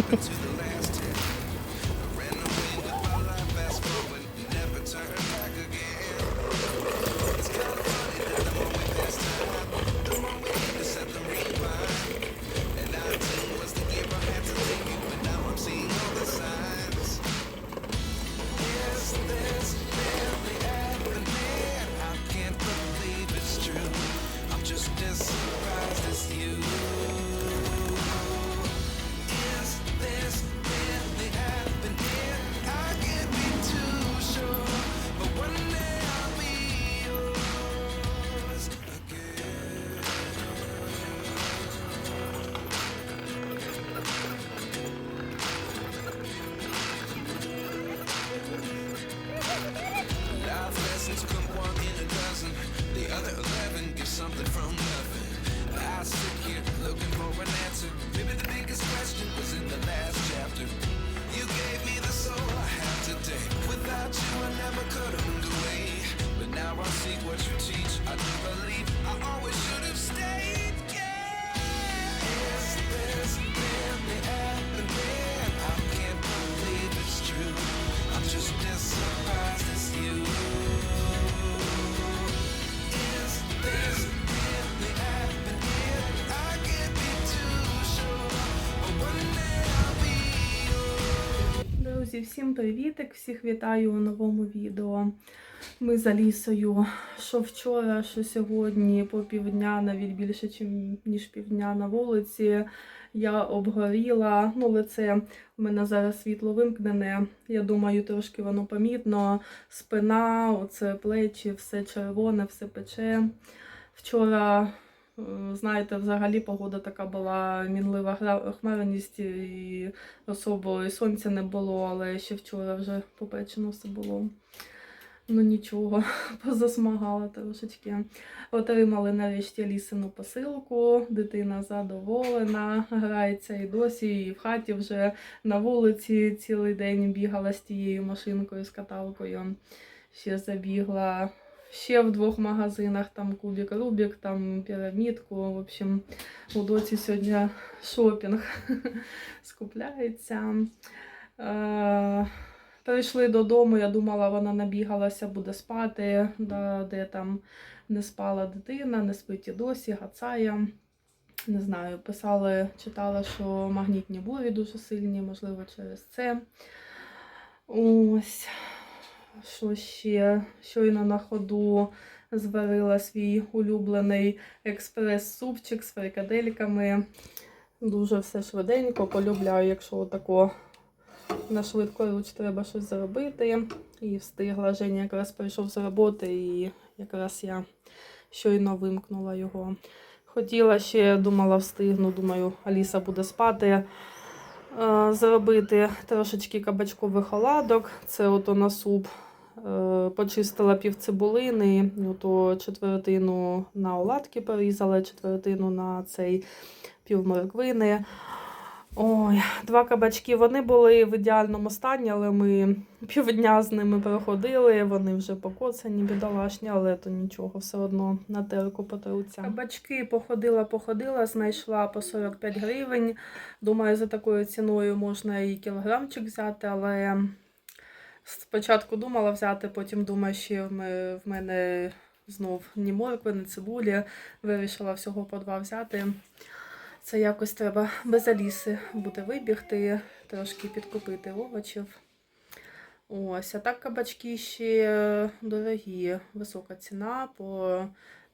Thank you. Друзі, всім привітик! Всіх вітаю у новому відео. Ми з Алісою, що вчора, що сьогодні, по півдня, навіть більше, ніж півдня на вулиці. Я обгоріла. Ну, лице у мене зараз світло вимкнене. Я думаю, трошки воно помітно. Спина, оце плечі, все червоне, все пече. Вчора, знаєте, взагалі погода така була мінлива гра- хмарність і особо і сонця не було, але ще вчора вже попечено все було. Ну нічого, позасмагала трошечки. Отримали нарешті лісину посилку, дитина задоволена, грається і досі, і в хаті вже на вулиці цілий день бігала з тією машинкою, з каталкою. Ще забігла. Ще в двох магазинах там кубик Рубік, там пірамідку. В общем, у доці сьогодні шопінг скупляється. Е, Прийшли додому, я думала, вона набігалася, буде спати, де там не спала дитина, не спить і досі, гацає. Не знаю, писали, читала, що магнітні бурі дуже сильні, можливо, через це. Ось, що ще? Щойно на ходу зварила свій улюблений експрес-супчик з фрикадельками. Дуже все швиденько, полюбляю, якщо отако на швидкоруч треба щось зробити. І встигла. Женя якраз прийшов з роботи, і якраз я щойно вимкнула його. Хотіла ще, думала, встигну, думаю, Аліса буде спати. е, Зробити трошечки кабачкових оладок. Це ото на суп. Е, Почистила пів цибулини, ото четвертину на оладки порізала, четвертину на цей пів морквини. Ой, два кабачки. Вони були в ідеальному стані, але ми півдня з ними проходили. Вони вже покоцані, бідолашні, але то нічого, все одно на терку потруться. Кабачки походила, походила, знайшла по 45 гривень. Думаю, за такою ціною можна і кілограмчик взяти, але спочатку думала взяти, потім думаю, що в мене знов ні моркви, ні цибулі. Вирішила всього по два взяти. Це якось треба без Аліси буде вибігти, трошки підкупити овочів. Ось, а так кабачки ще дорогі, висока ціна по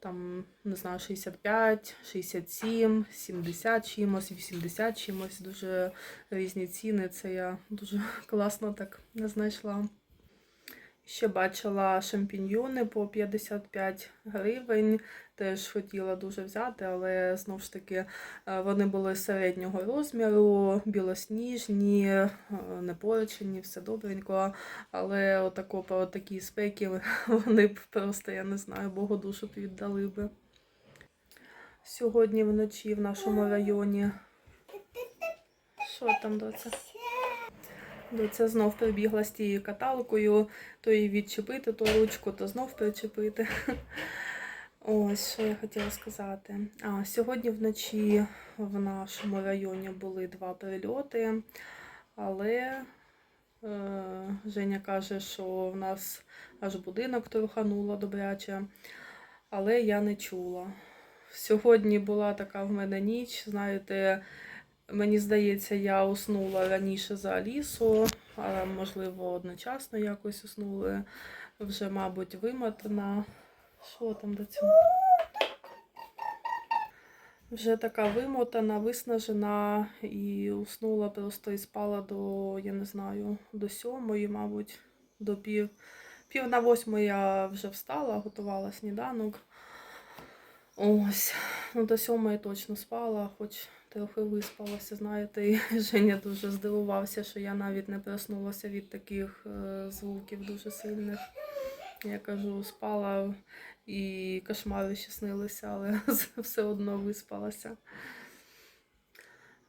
там, не знаю, 65, 67, 70 чимось, 80 чимось. Дуже різні ціни. Це я дуже класно так знайшла. Ще бачила шампіньйони по 55 гривень. Теж хотіла дуже взяти, але знову ж таки е, вони були середнього розміру, білосніжні, е, не порчені, все добренько. Але отако по такій спекі вони б просто, я не знаю, Богу душу б віддали би. Сьогодні вночі в нашому районі. Що там, доця? Доця знов прибігла з тією каталкою, то її відчепити, то ручку, то знов причепити. Ось, що я хотіла сказати. А, сьогодні вночі в нашому районі були два прильоти, але е, Женя каже, що в нас аж будинок трухануло добряче, але я не чула. Сьогодні була така в мене ніч, знаєте, мені здається, я уснула раніше за Алісу, а можливо, одночасно якось уснули. Вже, мабуть, вимотана. Що там до цього? Вже така вимотана, виснажена і уснула просто і спала до, я не знаю, до сьомої, мабуть, до пів. Пів на восьму я вже встала, готувала сніданок. Ось, ну до сьомої точно спала, хоч трохи виспалася, знаєте, і Женя дуже здивувався, що я навіть не проснулася від таких е, звуків дуже сильних. Я кажу, спала і кошмари ще снилися, але все одно виспалася.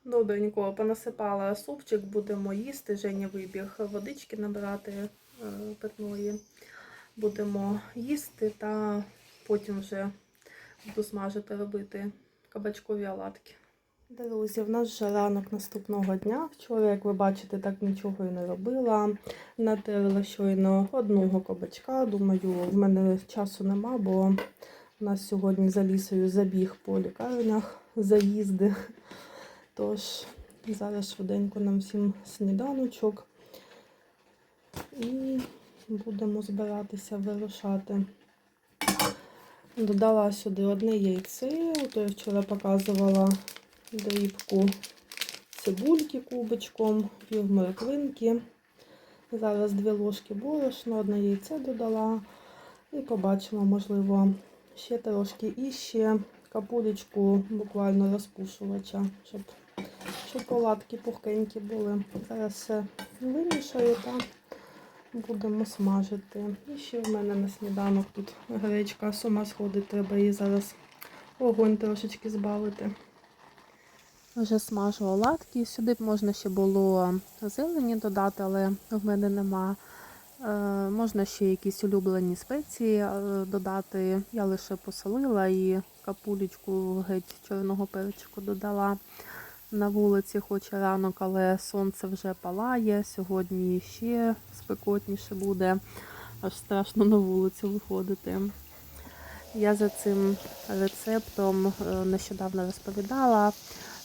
Добренько, понасипала супчик, будемо їсти. Женя вибіг водички набрати е, питної. Будемо їсти та потім вже буду смажити, робити кабачкові оладки. Друзі, в нас вже ранок наступного дня. Вчора, як ви бачите, так нічого і не робила. Натерла щойно одного кабачка. Думаю, в мене часу нема, бо у нас сьогодні за лісою забіг по лікарнях, заїзди. Тож зараз швиденько нам всім сніданочок і будемо збиратися вирушати. Додала сюди одне яйце, то я вчора показувала дрібку цибульки кубочком, пів морквинки. Зараз дві ложки борошна, одне яйце додала. І побачимо, можливо, ще трошки і ще капулечку буквально розпушувача, щоб, щоб оладки пухкенькі були. Зараз все вимішаю та будемо смажити. І ще в мене на сніданок тут гречка з ума сходить, треба її зараз огонь трошечки збавити. Вже смажу оладки. Сюди б можна ще було зелені додати, але в мене нема. Е, можна ще якісь улюблені спеції е, додати. Я лише посолила і капулечку геть чорного перчику додала. На вулиці хоч ранок, але сонце вже палає. Сьогодні ще спекотніше буде, аж страшно на вулицю виходити. Я за цим рецептом е, нещодавно розповідала.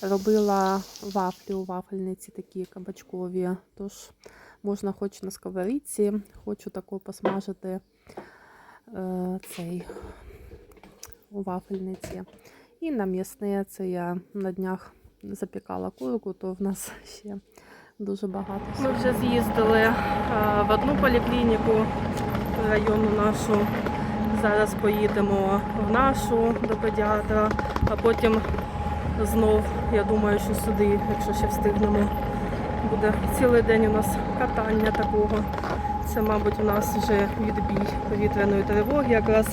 Робила вафлі у вафельниці такі кабачкові. Тож можна хоч на сковорідці, хочу таку посмажити е, цей у вафельниці. І на м'ясне це я на днях запікала курку, то в нас ще дуже багато. Ми вже з'їздили е, в одну поліклініку району нашу. Зараз поїдемо в нашу до педіатра, а потім знов, я думаю, що сюди, якщо ще встигнемо, буде цілий день у нас катання такого. Це, мабуть, у нас вже відбій повітряної тривоги. Якраз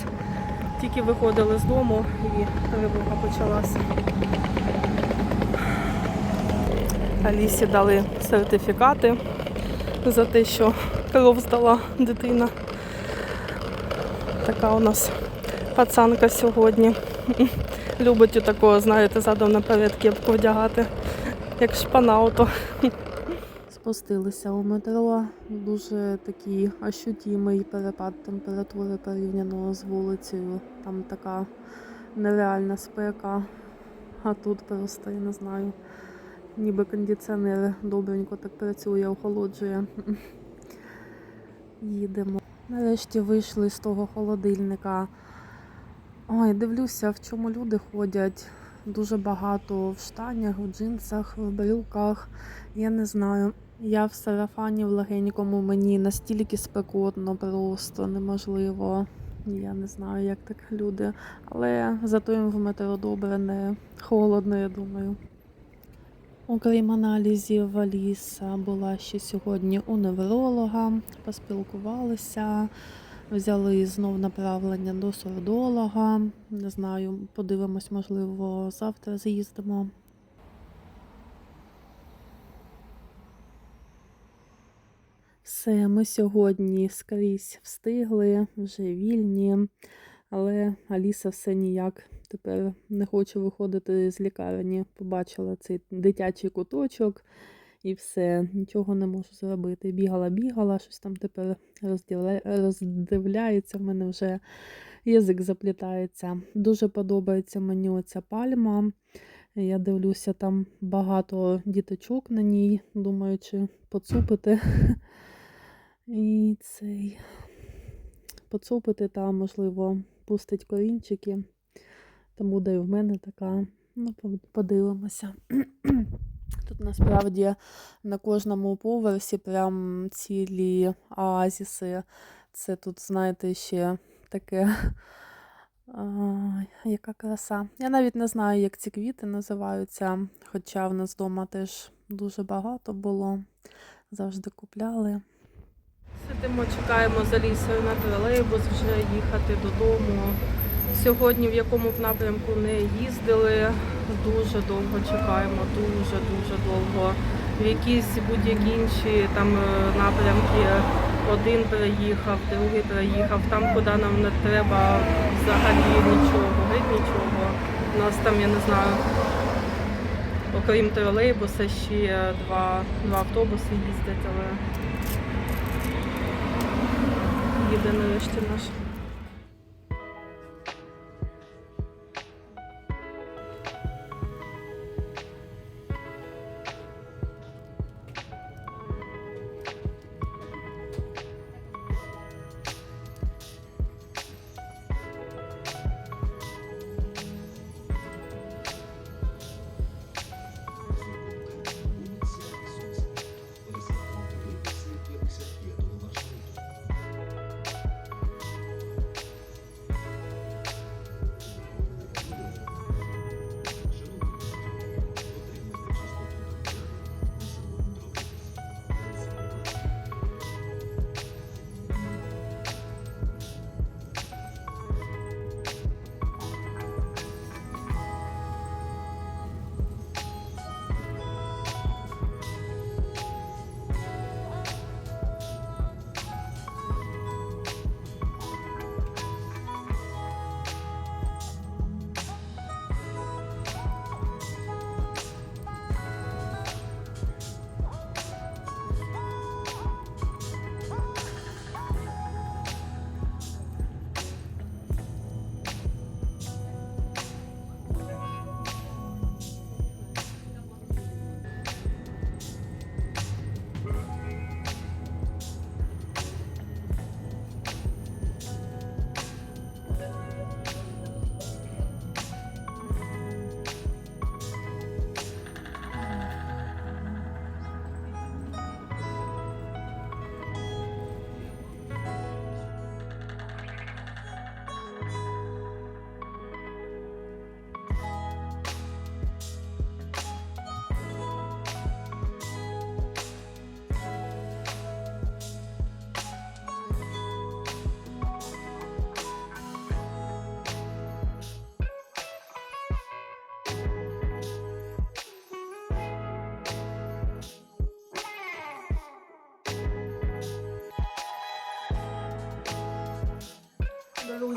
тільки виходили з дому і тривога почалася. Алісі дали сертифікати за те, що кров здала дитина. Така у нас пацанка сьогодні. Любить такого, знаєте, задом наперед кепку вдягати, як шпанауто. Спустилися у метро. Дуже такий ощутимий перепад температури порівняно з вулицею. Там така нереальна спека, а тут просто, я не знаю, ніби кондиціонер добренько так працює, охолоджує. Їдемо. Нарешті вийшли з того холодильника. Ой, дивлюся, в чому люди ходять. Дуже багато в штанях, в джинсах, в брюках. Я не знаю. Я в сарафані в легенькому мені настільки спекотно, просто неможливо. Я не знаю, як так люди. Але зато їм в метро добре, не холодно, я думаю. Окрім аналізів, Аліса була ще сьогодні у невролога, поспілкувалися, взяли знов направлення до сурдолога. Не знаю, подивимось, можливо, завтра з'їздимо. Все, ми сьогодні скрізь встигли, вже вільні. Але Аліса все ніяк тепер не хоче виходити з лікарні. Побачила цей дитячий куточок і все, нічого не можу зробити. Бігала, бігала, щось там тепер роздивляється. В мене вже язик заплітається. Дуже подобається мені оця пальма. Я дивлюся, там багато діточок на ній, думаю, чи поцупити. І цей поцупити та, можливо, пустить корінчики. Там буде і в мене така. Ну, подивимося. Тут насправді на кожному поверсі прям цілі оазіси. Це тут, знаєте, ще таке. А, яка краса. Я навіть не знаю, як ці квіти називаються, хоча в нас вдома теж дуже багато було. Завжди купляли. Сидимо, чекаємо за лісою на тролейбус вже їхати додому. Сьогодні в якому б напрямку не їздили, дуже довго чекаємо, дуже дуже довго. В якісь будь-які інші там е, напрямки один переїхав, другий переїхав. Там, куди нам не треба взагалі нічого, геть нічого. У нас там, я не знаю, окрім тролейбуса, ще два, два автобуси їздять, але їде нарешті наш.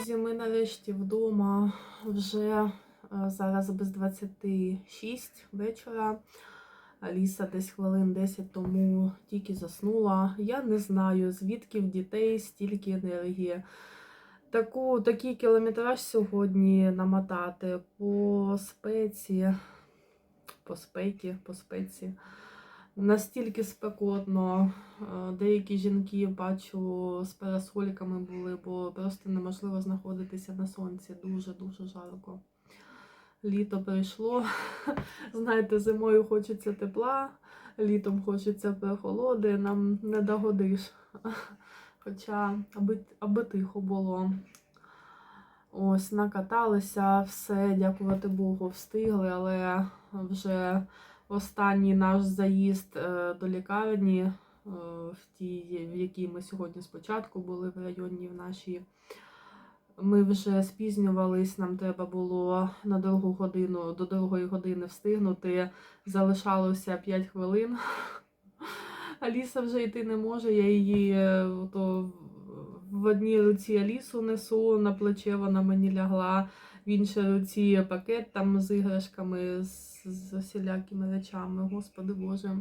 Друзі, ми нарешті вдома вже е, зараз без 26 вечора. Аліса десь хвилин 10 тому тільки заснула. Я не знаю, звідки в дітей стільки енергії. Таку, такий кілометраж сьогодні намотати по спеці, по спекі, по спеці. Настільки спекотно. Е, Деякі жінки бачу з парасольками були, бо просто неможливо знаходитися на сонці. Дуже дуже жарко. Літо прийшло. Знаєте, зимою хочеться тепла, літом хочеться прохолоди, нам не догодиш. Хоча, аби, аби тихо було. Ось, накаталися, все, дякувати Богу, встигли, але вже останній наш заїзд е, до лікарні, е, в тій, в якій ми сьогодні спочатку були в районі в нашій. Ми вже спізнювались, нам треба було на другу годину, до другої години встигнути. Залишалося 5 хвилин. Аліса вже йти не може, я її е, то в одній руці Алісу несу, на плече вона мені лягла, в іншій руці пакет там з іграшками, з, з усілякими речами. Господи Боже.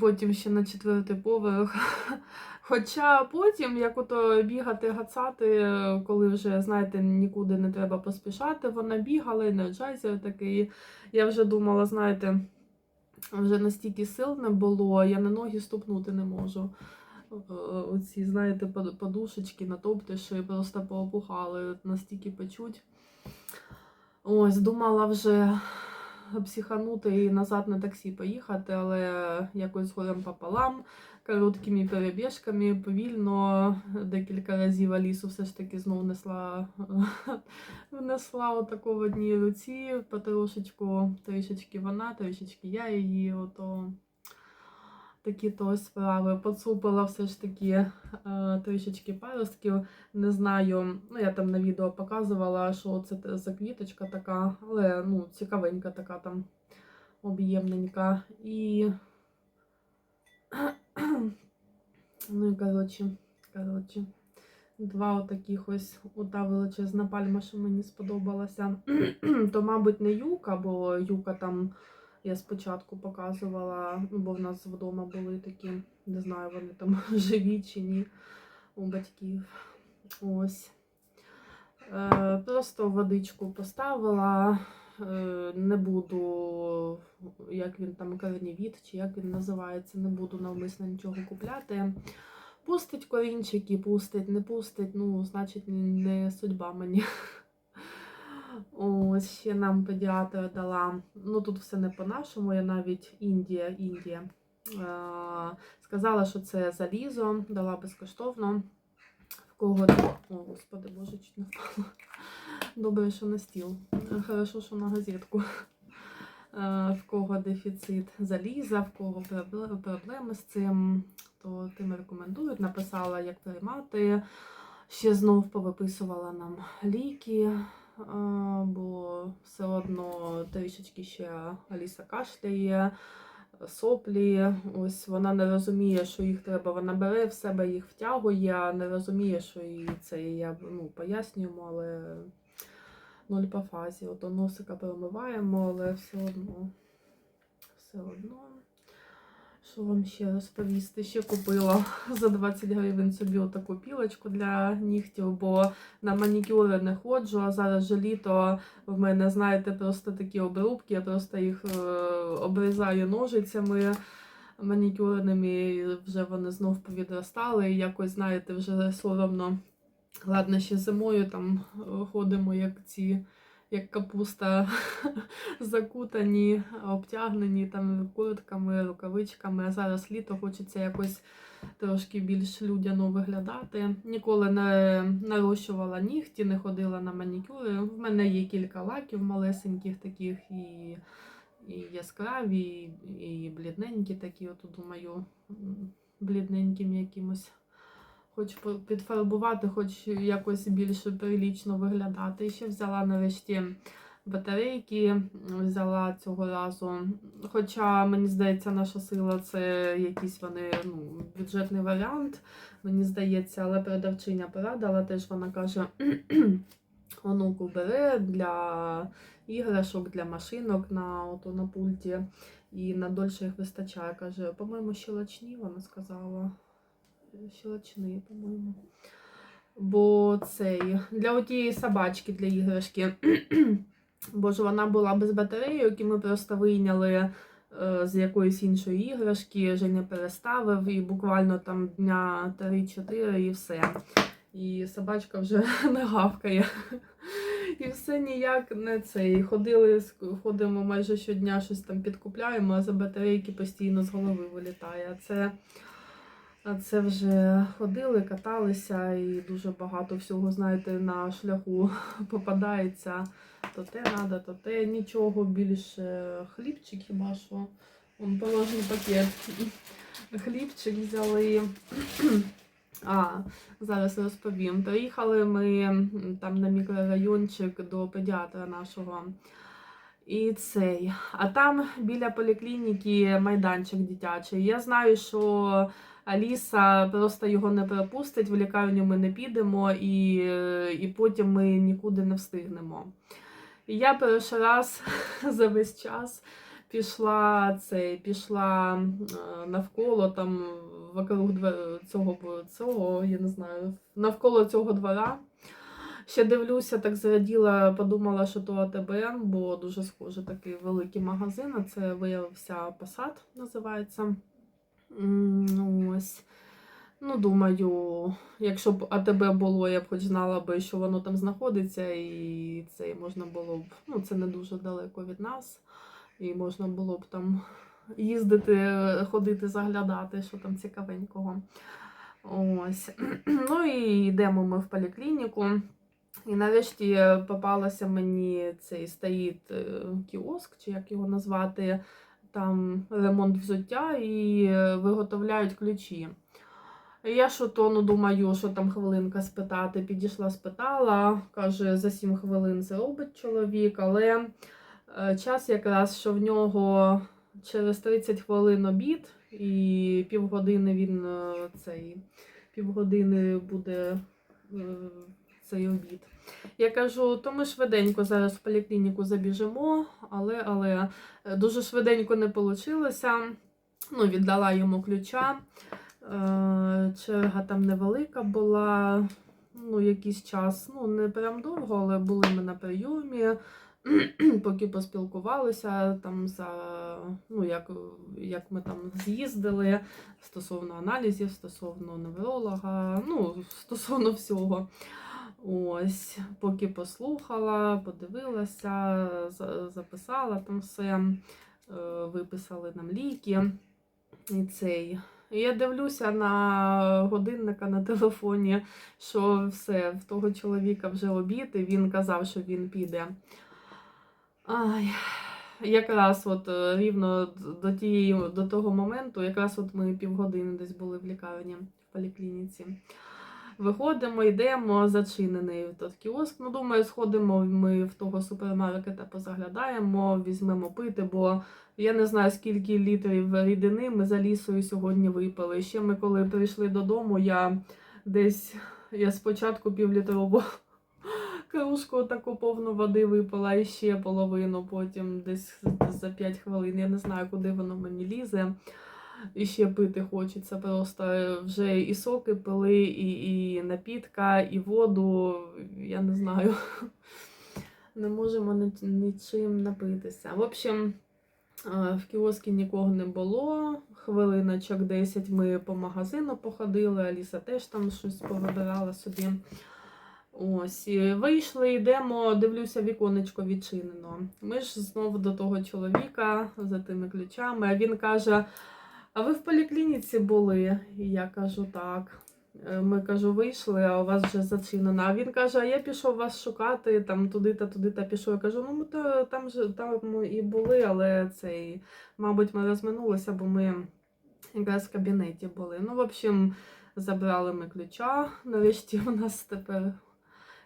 Потім ще на четвертий поверх. Хоча потім, як ото бігати, гацати, коли вже, знаєте, нікуди не треба поспішати, вона бігала, енерджайзер такий. Я вже думала, знаєте, вже настільки сил не було, я на ноги ступнути не можу. Оці, знаєте, подушечки, натоптиші просто поопухали, настільки печуть. Ось, думала вже психанути і назад на таксі поїхати, але якось згодом пополам, короткими перебіжками, повільно, декілька разів Алісу все ж таки знов несла, внесла отако в одній руці, потрошечку, трішечки вона, трішечки я її, ото такі то справи. Поцупила все ж таки е, трішечки паростків. Не знаю, ну я там на відео показувала, що це за квіточка така, але ну, цікавенька така там об'ємненька. І. Ну і коротше, коротше. Два отаких ось ота величезна пальма, що мені сподобалася. То, мабуть, не юка, бо юка там я спочатку показувала, ну, бо в нас вдома були такі, не знаю, вони там живі чи ні у батьків. Ось. Е, просто водичку поставила. Е, не буду, як він там корнівід, чи як він називається, не буду навмисно нічого купляти. Пустить корінчики, пустить, не пустить, ну, значить, не судьба мені. Ось ще нам педіатр дала. Ну тут все не по-нашому, я навіть Індія, Індія. Сказала, що це залізо, дала безкоштовно. В кого О, господи, боже, чуть не впала. Добре, що на стіл. Хорошо, що на газетку. В кого дефіцит заліза, в кого проблеми з цим, то тим рекомендують. Написала, як приймати. Ще знов повиписувала нам ліки. Бо все одно трішечки ще Аліса кашляє, соплі. Ось вона не розуміє, що їх треба. Вона бере в себе їх втягує, не розуміє, що їй це я ну, пояснюємо, але нуль по фазі. Ото носика перемиваємо, але все одно. Все одно. Що вам ще розповісти? Ще купила за 20 гривень собі отаку пілочку для нігтів, бо на манікюри не ходжу, а зараз же літо в мене, знаєте, просто такі обрубки, я просто їх е, обрізаю ножицями манікюрними, і вже вони знов повідростали. І якось, знаєте, вже соромно. Ладно, ще зимою там е, ходимо, як ці, як капуста закутані, обтягнені там куртками, рукавичками. А зараз літо хочеться якось трошки більш людяно виглядати. Ніколи не нарощувала нігті, не ходила на манікюри. В мене є кілька лаків малесеньких таких і, і яскраві, і, блідненькі такі. От думаю, блідненьким якимось. Хоч підфарбувати, хоч якось більш прилічно виглядати. І ще взяла нарешті батарейки, взяла цього разу. Хоча, мені здається, наша сила це якийсь вони ну, бюджетний варіант, мені здається, але продавчиня порадила, теж вона каже, онуку бери для іграшок, для машинок на, ото, на пульті. І надольше їх вистачає. Каже, по-моєму, щелочні, вона сказала. Щелочні, по-моєму. Бо цей для отієї собачки для іграшки. Бо ж вона була без батарейок, і ми просто вийняли е, з якоїсь іншої іграшки. Женя переставив, і буквально там дня 3-4 і все. І собачка вже не гавкає. І все ніяк не цей. Ходили, ходимо майже щодня, щось там підкупляємо, а за батарейки постійно з голови вилітає. Це, це вже ходили, каталися, і дуже багато всього, знаєте, на шляху попадається. То те треба, то те нічого більше. Хлібчик хіба що. Вон положений пакет. Хлібчик взяли. А, зараз розповім. Приїхали ми там на мікрорайончик до педіатра нашого. І цей. А там біля поліклініки майданчик дитячий. Я знаю, що Аліса просто його не пропустить, в лікарню ми не підемо, і, і потім ми нікуди не встигнемо. І я перший раз за весь час пішла це, пішла е, навколо там вокруг цього, цього, я не знаю, навколо цього двора. Ще дивлюся, так зраділа, подумала, що то АТБ, бо дуже схоже такий великий магазин. а Це виявився Passat, називається. Ну, думаю, якщо б АТБ було, я б хоч знала би, що воно там знаходиться, і це можна було б, ну, це не дуже далеко від нас. І можна було б там їздити, ходити, заглядати, що там цікавенького. Ось. Ну і йдемо ми в поліклініку. І нарешті попалася мені цей стоїть е, кіоск, чи як його назвати, там ремонт взуття і е, виготовляють ключі. Я що то ну, думаю, що там хвилинка спитати. Підійшла, спитала, каже, за 7 хвилин це робить чоловік, але е, час якраз, що в нього через 30 хвилин обід, і півгодини він е, цей півгодини буде е, цей обід. Я кажу, то ми швиденько зараз в поліклініку забіжимо, але, але дуже швиденько не вийшло. Ну, віддала йому ключа. Е, Черга там невелика була, ну, якийсь час, ну, не прям довго, але були ми на прийомі, поки поспілкувалися там за, ну, як, як ми там з'їздили стосовно аналізів, стосовно невролога, ну, стосовно всього. Ось, поки послухала, подивилася, записала там все, е, виписали нам ліки. І цей. Я дивлюся на годинника на телефоні, що все, в того чоловіка вже обід, і він казав, що він піде. Ай, якраз от е, рівно до, тієї, до того моменту, якраз от ми півгодини десь були в лікарні в поліклініці. Виходимо, йдемо, зачинений тот кіоск. Ну, думаю, сходимо ми в того супермаркета, позаглядаємо, візьмемо пити, бо я не знаю, скільки літрів рідини ми за лісою сьогодні випили. Ще ми, коли прийшли додому, я десь я спочатку півлітрову кружку таку повну води випила і ще половину, потім десь за 5 хвилин. Я не знаю, куди воно мені лізе. І ще пити хочеться просто вже і соки пили, і, і напітка, і воду. Я не знаю. Не можемо нічим напитися. В общем, в кіоскі нікого не було. Хвилиночок 10 ми по магазину походили, Аліса теж там щось повибирала собі. Ось, вийшли, йдемо, дивлюся, віконечко відчинено. Ми ж знову до того чоловіка за тими ключами. А він каже: А ви в поліклініці були? І я кажу, так. Е, Ми кажу, вийшли, а у вас вже зачинено. А він каже: А я пішов вас шукати, там туди та туди та пішов. Я кажу, ну ми то там же там і були, але цей, мабуть, ми розминулися, бо ми якраз в кабінеті були. Ну, в общем, забрали ми ключа. Нарешті у нас тепер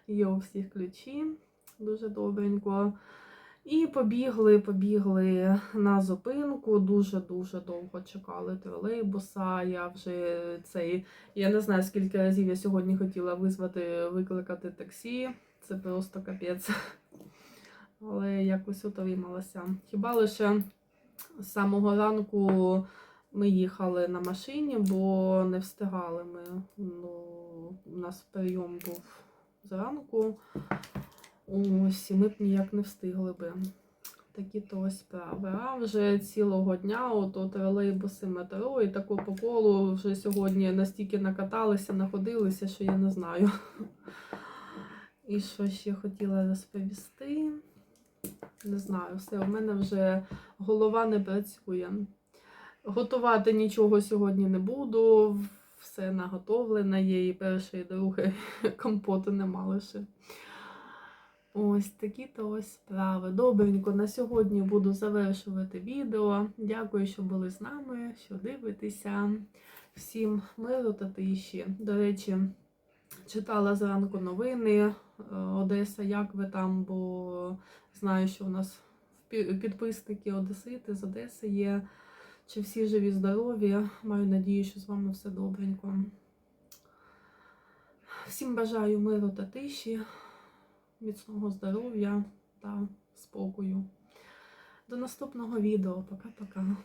є у всіх ключі. Дуже добренько. І побігли, побігли на зупинку. Дуже-дуже довго чекали тролейбуса. Я вже цей. Я не знаю, скільки разів я сьогодні хотіла визвати, викликати таксі. Це просто капець. Але якось отрималася. Хіба лише з самого ранку ми їхали на машині, бо не встигали ми. Ну, у нас прийом був зранку. Ось, і ми б ніяк не встигли би. Такі то справи. А вже цілого дня ото тролейбуси метро і тако по колу вже сьогодні настільки накаталися, находилися, що я не знаю. І що ще хотіла розповісти? Не знаю, все, у мене вже голова не працює. Готувати нічого сьогодні не буду. Все наготовлене є, і перше, і друге компоту нема лише. Ось такі то ось справи. Добренько, на сьогодні буду завершувати відео. Дякую, що були з нами, що дивитеся. Всім миру та тиші. До речі, читала зранку новини. е, Одеса, як ви там, бо знаю, що у нас підписники Одесити з Одеси є. Чи всі живі, здорові? Маю надію, що з вами все добренько. Всім бажаю миру та тиші, міцного здоров'я та спокою. До наступного відео. Пока-пока.